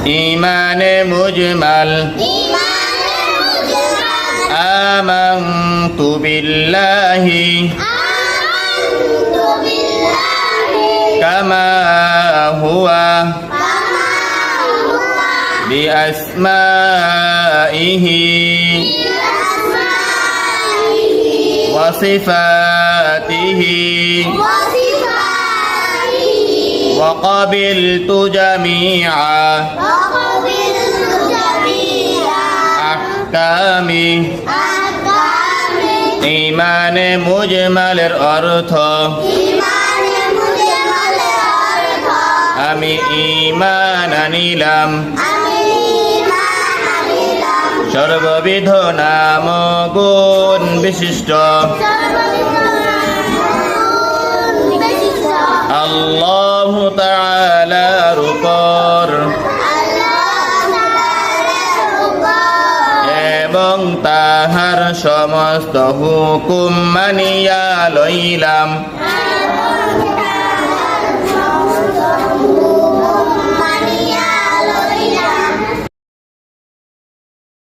ইমানে মুজমাল آمنت بالله كما هو بأسمائه وصفاته وقبلت جميع أحكامه ইমানে মুজমালের অর্থ আমি ইমান আনিলাম সর্ববিধ নাম গুণ বিশিষ্ট আল্লাহ তাআলার উপর এবং তাহার সমস্ত হুকুম মানিয়া লইলাম।